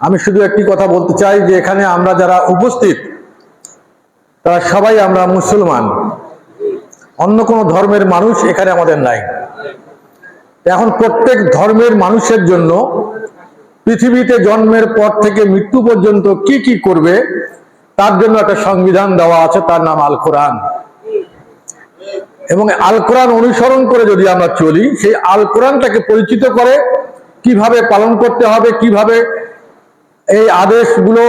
আমি শুধু একটি কথা বলতে চাই যে এখানে আমরা যারা উপস্থিত, তারা সবাই আমরা মুসলমান। অন্য কোনো ধর্মের মানুষ এখানে আমাদের নাই। এখন প্রত্যেক ধর্মের মানুষের জন্য পৃথিবীতে জন্মের পর থেকে মৃত্যু পর্যন্ত কি কি করবে, তার জন্য একটা সংবিধান দেওয়া আছে, তার নাম আল কোরআন এবং আল কোরআন অনুসরণ করে যদি আমরা চলি, সেই আল কোরআনটাকে পরিচিত করে কীভাবে পালন করতে হবে, কীভাবে এই আদেশগুলো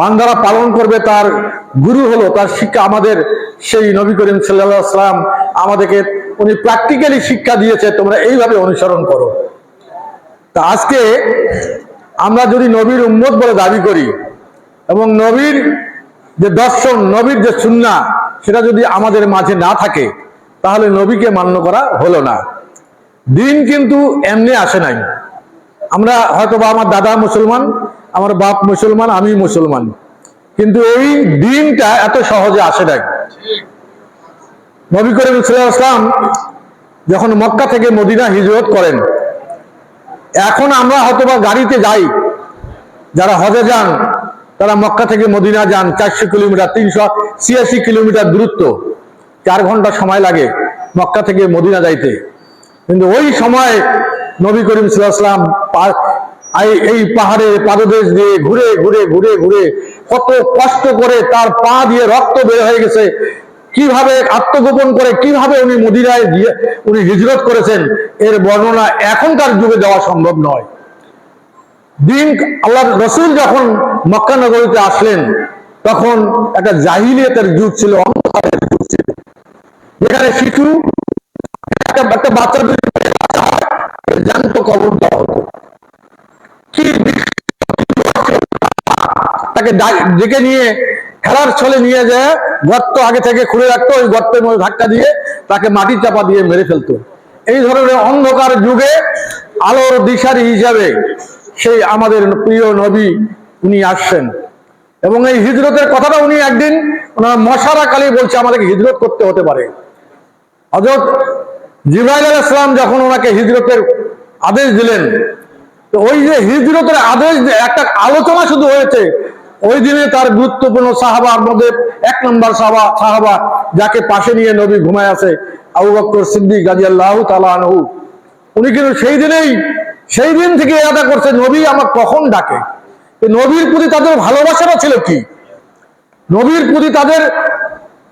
বান্দারা পালন করবে, তার গুরু হলো, তার শিক্ষা আমাদের, সেই নবী করিম সাল্লাম আমাদেরকে উনি প্র্যাকটিক্যালি শিক্ষা দিয়েছে, তোমরা এইভাবে অনুসরণ করো। তা আজকে আমরা যদি নবীর উম্মত বলে দাবি করি, এবং নবীর যে দর্শন, নবীর যে সুন্না সেটা যদি আমাদের মাঝে না থাকে, তাহলে নবীকে মান্য করা হলো না। দিন কিন্তু এমনি আসে নাই। আমরা হয়তো বা আমার দাদা মুসলমান আমার বাপ মুসলমান, আমি মুসলমান। কিন্তু এই দিনটা এত সহজে আসে নাই। নবী করিম ইসলাম যখন মক্কা থেকে মদিনা হিজরত করেন, এখন আমরা হয়তো বা গাড়িতে যাই, যারা হজে যান, তারা মক্কা থেকে মদিনা যান, চারশো কিলোমিটার, তিনশো ছিয়াশি কিলোমিটার দূরত্ব, চার ঘণ্টা সময় লাগে মক্কা থেকে মদিনা যাইতে। কিন্তু ওই সময় নবী করিম সাল্লাম এই পাহাড়ের পাদদেশ দিয়ে ঘুরে ঘুরে ঘুরে ঘুরে কত কষ্ট করে তার পা দিয়ে রক্ত বের হয়ে গেছে। কীভাবে আত্মগোপন করে, কীভাবে উনি মদিনায় গিয়ে উনি হিজরত করেছেন, এর বর্ণনা এখনকার যুগে দেওয়া সম্ভব নয়। দিন আল্লাহ রসুল যখন মক্কা নগরীতে আসলেন, তখন একটা জাহিলিয়তের যুগ ছিল, অন্ধকারের যুগ ছিল। যেখানে শিশু, একটা বাচ্চা যদি জ্যান্ত কবর দেওয়া হতো কি তাকে ডেকে নিয়ে খেলার ছলে নিয়ে যায় গর্ত আগে থেকে খুলে রাখতো, ওই গর্তের মধ্যে ধাক্কা দিয়ে তাকে মাটি চাপা দিয়ে মেরে ফেলতো। এই ধরনের অন্ধকার যুগে আলোর দিশারি হিসাবে সেই আমাদের প্রিয় নবী উনি আসছেন। এবং এই হিজরতের কথাটা উনি একদিন ওনার মশারা কালী বলছে, আমাদেরকে হিজরত করতে হতে পারে। হজরত জিব্রাইল আলাইহিস সালাম যখন ওনাকে হিজরতের আদেশ দিলেন, তো ওই যে হিজরতের আদেশ, একটা আলোচনা শুধু হয়েছে ওই দিনে তার গুরুত্বপূর্ণ সাহাবার মধ্যে এক নম্বর সাহাবা সাহাবা যাকে পাশে নিয়ে নবী ঘুমায় আছে, আবু বকর সিদ্দিক গাজী আল্লাহ তালাহু উনি কিন্তু সেই দিনেই, সেই দিন থেকে আদা করছে, নবী আমার কখন ডাকে? নবীর প্রতি তাদের ভালোবাসাটা ছিল কি? নবীর প্রতি তাদের,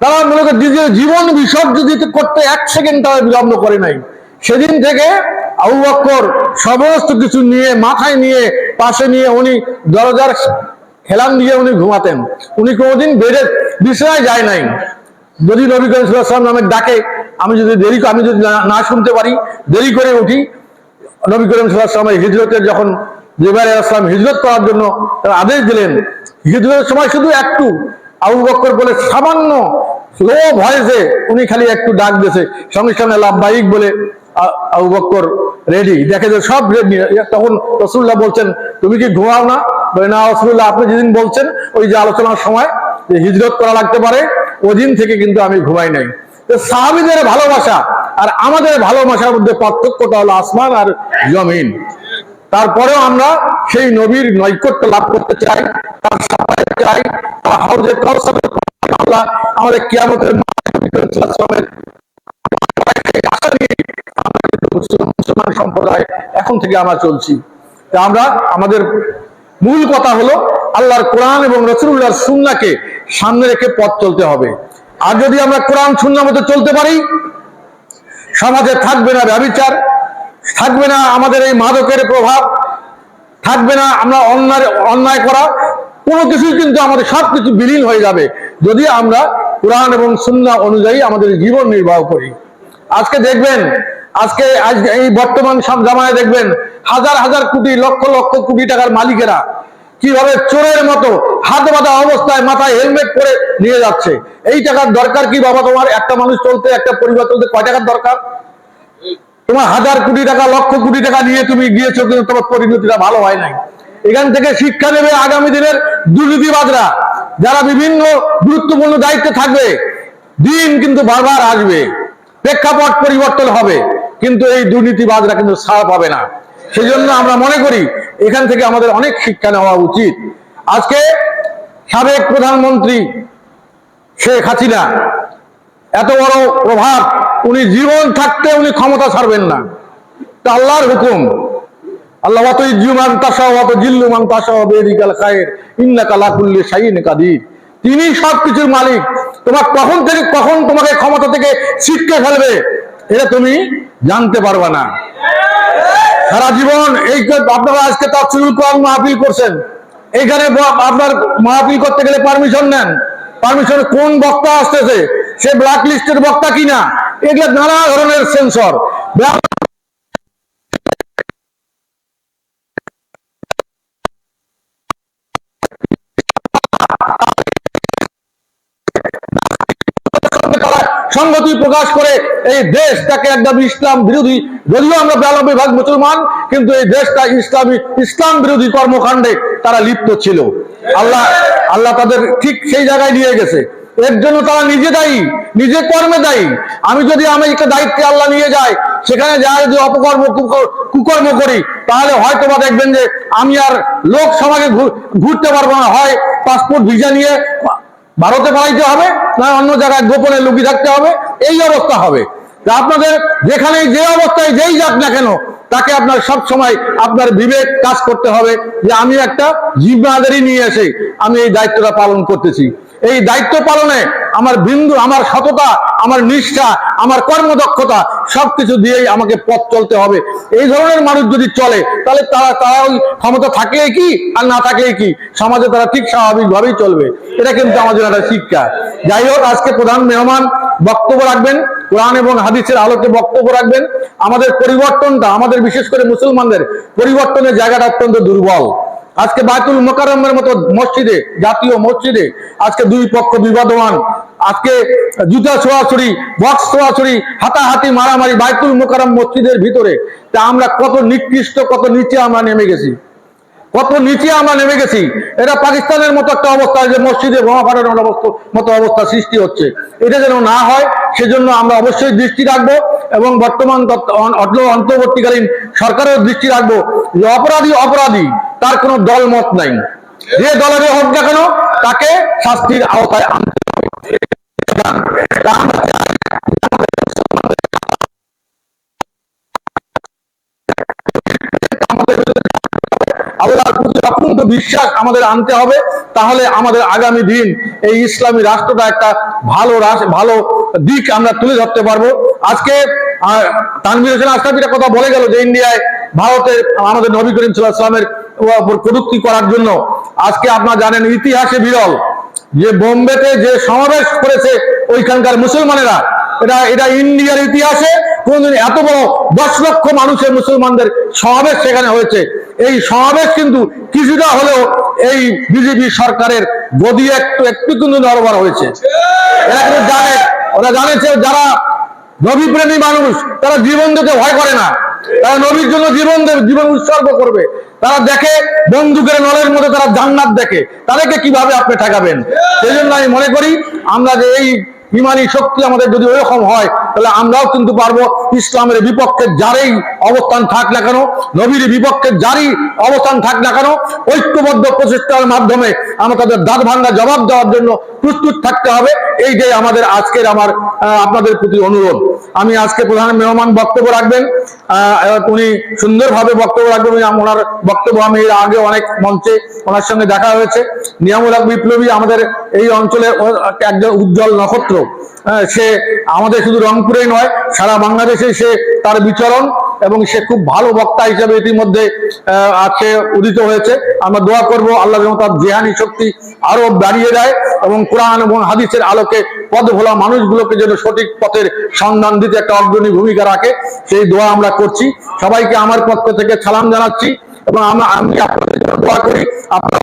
তারা মূলত নিজের জীবন বিসর্জন দিতে, করতে এক সেকেন্ড তারা বিলম্ব করে নাই। সেদিন থেকে আবু বক্কর সমস্ত কিছু নিয়ে, মাথায় নিয়ে, পাশে নিয়ে উনি দরজার হেলান দিয়ে উনি ঘুমাতেন। উনি কোনোদিন বেডে বিছানায় যায় নাই। যদি নবী করিম ওয়াসাল্লাম নামের ডাকে, আমি যদি দেরি আমি যদি না- শুনতে পারি, দেরি করে উঠি, নবী করিম সাল্লাহ হিজরতের যখন জিবাই আসলাম হিজরত করার জন্য তারা আদেশ দিলেন, হিজরতের সময় শুধু একটু, আবু বক্কর বলে সামান্য লো ভয়েসে উনি খালি একটু ডাক দিয়েছে। সঙ্গে সঙ্গে লাভবাহিক বলে আবু বক্কর রেডি দেখে যে সব রেডি তখন রসুল্লাহ বলছেন, তুমি কি ঘুমাও না? না রসুল্লাহ আপনি যেদিন বলছেন, ওই যে আলোচনার সময়, যে হিজরত করা লাগতে পারে ওই দিন থেকে কিন্তু আমি ঘুমাই নাই। সাহাবিদের ভালোবাসা আর আমাদের ভালোবাসার মধ্যে পার্থক্যটা হলো আসমান আর জমিন। তারপরেও আমরা সেই নবীর নৈকট্য লাভ করতে চাই, তার সাফায়াত চাই, তার হাউজে আমাদের কিয়ামতের মুসলমান সম্প্রদায় এখন থেকে আমরা চলছি। তা আমরা আমাদের মূল কথা হলো আল্লাহর কোরআন এবং রসুল্লাহর সুন্নাকে সামনে রেখে পথ চলতে হবে। আর যদি আমরা কোরআন সুন্না মতো চলতে পারি, সমাজে থাকবে না ব্যবিচার, থাকবে না আমাদের এই মাদকের প্রভাব, থাকবে না আমরা অন্যায় অন্যায় করা, কোনো কিছুই কিন্তু আমাদের সব কিছু বিলীন হয়ে যাবে যদি আমরা কোরআন এবং সুন্না অনুযায়ী আমাদের জীবন নির্বাহ করি। আজকে দেখবেন আজকে, আজ এই বর্তমান সব জামায় দেখবেন হাজার হাজার কোটি, লক্ষ লক্ষ কোটি টাকার মালিকেরা কীভাবে চোরের মতো হাত বাঁধা অবস্থায় মাথায় হেলমেট পরে নিয়ে যাচ্ছে। এই টাকার দরকার কি বাবা তোমার? একটা মানুষ চলতে, একটা পরিবার চলতে কয় টাকার দরকার? তোমার হাজার কোটি টাকা, লক্ষ কোটি টাকা নিয়ে তুমি গিয়েছো কিন্তু তোমার পরিণতিটা ভালো হয় নাই। এখান থেকে শিক্ষা নেবে আগামী দিনের দুর্নীতিবাদরা যারা বিভিন্ন গুরুত্বপূর্ণ দায়িত্বে থাকবে, দিন কিন্তু বারবার আসবে। প্রেক্ষাপট পরিবর্তন হবে। কিন্তু এই দুর্নীতিবাদরা কিন্তু ছাড় পাবে না। সেই জন্য আমরা মনে করি এখান থেকে আমাদের অনেক শিক্ষা নেওয়া উচিত। আজকে সাবেক প্রধানমন্ত্রী শেখ হাসিনা, এত বড় প্রভাব, উনি জীবন থাকতে উনি ক্ষমতা ছাড়বেন না। এটা আল্লাহর হুকুম। আল্লাহ অত ইজ্জুমান তাসা অত জিল্লুমান তাসা বেদিকাল খায়ের ইন্নাকা লাকুল্লি শাইন কাদির। তিনি সবকিছুর মালিক। তোমার কখন থেকে কখন তোমাকে ক্ষমতা থেকে ছিটকে ফেলবে? এটা তুমি জানতে পারবা না। সারা জীবন এই আপনারা আজকে তাফসিলুল কোরআন মাহফিল করছেন, এখানে আপনার মাহফিল করতে গেলে পারমিশন নেন। পারমিশন কোন বক্তা আসতেছে? সে ব্ল্যাক লিস্টের বক্তা কিনা? এগুলো নানা ধরনের সেন্সর সংগতি প্রকাশ করে এই দেশটাকে একদম ইসলাম বিরোধী, যদিও আমরা বিরানব্বই ভাগ মুসলমান, কিন্তু এই দেশটা ইসলামী, ইসলাম বিরোধী কর্মকাণ্ডে তারা লিপ্ত ছিল। আল্লাহ আল্লাহ তাদের ঠিক সেই জায়গায় নিয়ে গেছে। এর জন্য তারা নিজে দায়ী, নিজে কর্মে দায়ী। আমি যদি আমি একটা দায়িত্বে আল্লাহ নিয়ে যাই, সেখানে যা যদি অপকর্ম কুকর্ম করি, তাহলে হয়তো বা দেখবেন যে আমি আর লোক সমাজে ঘুরতে পারব না। হয় পাসপোর্ট ভিসা নিয়ে ভারতে পালাইতে হবে, না অন্য জায়গায় গোপনে লুকিয়ে থাকতে হবে, এই অবস্থা হবে। আপনাদের যেখানে যে অবস্থায় যেই যাক না কেন, তাকে আপনার সব সময় আপনার বিবেক কাজ করতে হবে যে আমি একটা জিম্মাদারি নিয়ে এসে আমি এই দায়িত্বটা পালন করতেছি। এই দায়িত্ব পালনে আমার বিন্দু, আমার সততা, আমার নিষ্ঠা, আমার কর্মদক্ষতা সবকিছু দিয়েই আমাকে পথ চলতে হবে। এই ধরনের মানুষ যদি চলে, তাহলে তারা তারা ওই ক্ষমতা থাকলেই কি আর না থাকলেই কি? সমাজে তারা ঠিক স্বাভাবিকভাবেই চলবে। এটা কিন্তু আমাদের একটা শিক্ষা। যাই হোক, আজকে প্রধান মেহমান বক্তব্য রাখবেন, কোরআন এবং হাদিসের আলোকে বক্তব্য রাখবেন। আমাদের পরিবর্তনটা, আমাদের বিশেষ করে মুসলমানদের পরিবর্তনের জায়গাটা অত্যন্ত দুর্বল। আজকে বায়তুল মোকাররমের মতো মসজিদে, জাতীয় মসজিদে আজকে দুই পক্ষ বিবাদমান। আজকে জুতা ছোড়াছড়ি বক্স ছোড়াছড়ি হাতাহাতি মারামারি বায়তুল মোকাররম মসজিদের ভিতরে। তা আমরা কত নিকৃষ্ট, কত নিচে আমরা নেমে গেছি। কত নিচে আমরা নেমে গেছি। এটা পাকিস্তানের মতো একটা অবস্থা যে মসজিদে বোমা ফাটানোর অবস্থা, মতো অবস্থা সৃষ্টি হচ্ছে। এটা যেন না হয়, সেজন্য আমরা অবশ্যই দৃষ্টি রাখব এবং বর্তমান অন্তর্বর্তীকালীন সরকারের দৃষ্টি রাখব। যে অপরাধী অপরাধী তার কোনো দল মত নাই। যে দলের হোক না কেন তাকে শাস্তির আওতায় আনতে হবে। বিশ্বাস আমাদের আনতে হবে। তাহলে আমাদের আগামী দিন এই ইসলামী রাষ্ট্রটা একটা ভালো ভালো দিক আমরা তুলে ধরতে পারব। আজকে আহ, তানভীর হোসেন আশরাফিটা কথা বলে গেল যে ইন্ডিয়ায় ভারতের আমাদের নবী করিম সাল্লাহ ইসলামের কটূক্তি করার জন্য। আজকে আপনারা জানেন, ইতিহাসে বিরল। যে বোম্বেতে যে সমাবেশ করেছে ওইখানকার মুসলমানেরা, এটা এটা ইন্ডিয়ার ইতিহাসে কোনদিন এত বড় দশ লক্ষ মানুষের মুসলমানদের সমাবেশ সেখানে হয়েছে। এই সমাবেশ কিন্তু কিছুটা হলেও এই বিজেপি সরকারের গদি একটু একটু কিন্তু নরবর হয়েছে। এরা কিন্তু জানে, ওরা জানে যে যারা নবীপ্রেমী মানুষ, তারা জীবন দিতে ভয় করে না। তারা নবীর জন্য জীবন জীবন উৎসর্গ করবে। তারা দেখে, বন্দুকের নলের মধ্যে তারা জান্নাত দেখে। তাদেরকে কীভাবে আপনি ঠেকাবেন? সেই জন্য আমি মনে করি, আমরা যে এই ইমানি শক্তি আমাদের যদি ওরকম হয় তাহলে আমরাও কিন্তু পারব ইসলামের বিপক্ষে যারই অবস্থান থাক না কেন, নবীর বিপক্ষে যারই অবস্থান থাক না কেন, ঐক্যবদ্ধ প্রচেষ্টার মাধ্যমে আমরা তাদের দাঁত ভাঙ্গা জবাব দেওয়ার জন্য প্রস্তুত থাকতে হবে। এই যে আমাদের আজকের আমার আপনাদের প্রতি অনুরোধ। আমি আজকে প্রধান মেহমান বক্তব্য রাখবেন। উনি সুন্দরভাবে বক্তব্য রাখবেন। ওনার বক্তব্য আমি এর আগে অনেক মঞ্চে ওনার সঙ্গে দেখা হয়েছে। নিয়ামুল বিপ্লবী আমাদের এই অঞ্চলে একজন উজ্জ্বল নক্ষত্র। সে আমাদের শুধু রংপুরেই নয়, সারা বাংলাদেশে সে তার বিচরণ এবং সে খুব ভালো বক্তা হিসেবে ইতিমধ্যে আজকে উদিত হয়েছে। আমরা দোয়া করব আল্লাহ যেন তার জেহানি শক্তি আরও বাড়িয়ে দেয় এবং কোরআন এবং হাদিসের আলোকে পদ ভোলা মানুষগুলোকে যেন সঠিক পথের সন্ধান দিতে একটা অগ্রণী ভূমিকা রাখে, সেই দোয়া আমরা করছি। সবাইকে আমার পক্ষ থেকে সালাম জানাচ্ছি এবং আমরা আমি আপনাদের জন্য দোয়া করি। আপনারা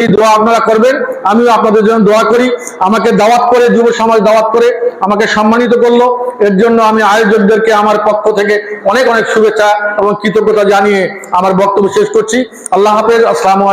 এই দোয়া আপনারা করবেন। আমিও আপনাদের জন্য দোয়া করি। আমাকে দাওয়াত করে, যুব সমাজ দাওয়াত করে আমাকে সম্মানিত করল। এর জন্য আমি আয়োজকদেরকে আমার পক্ষ থেকে অনেক অনেক শুভেচ্ছা এবং কৃতজ্ঞতা জানিয়ে আমার বক্তব্য শেষ করছি। আল্লাহ হাফেজ। আসসালামু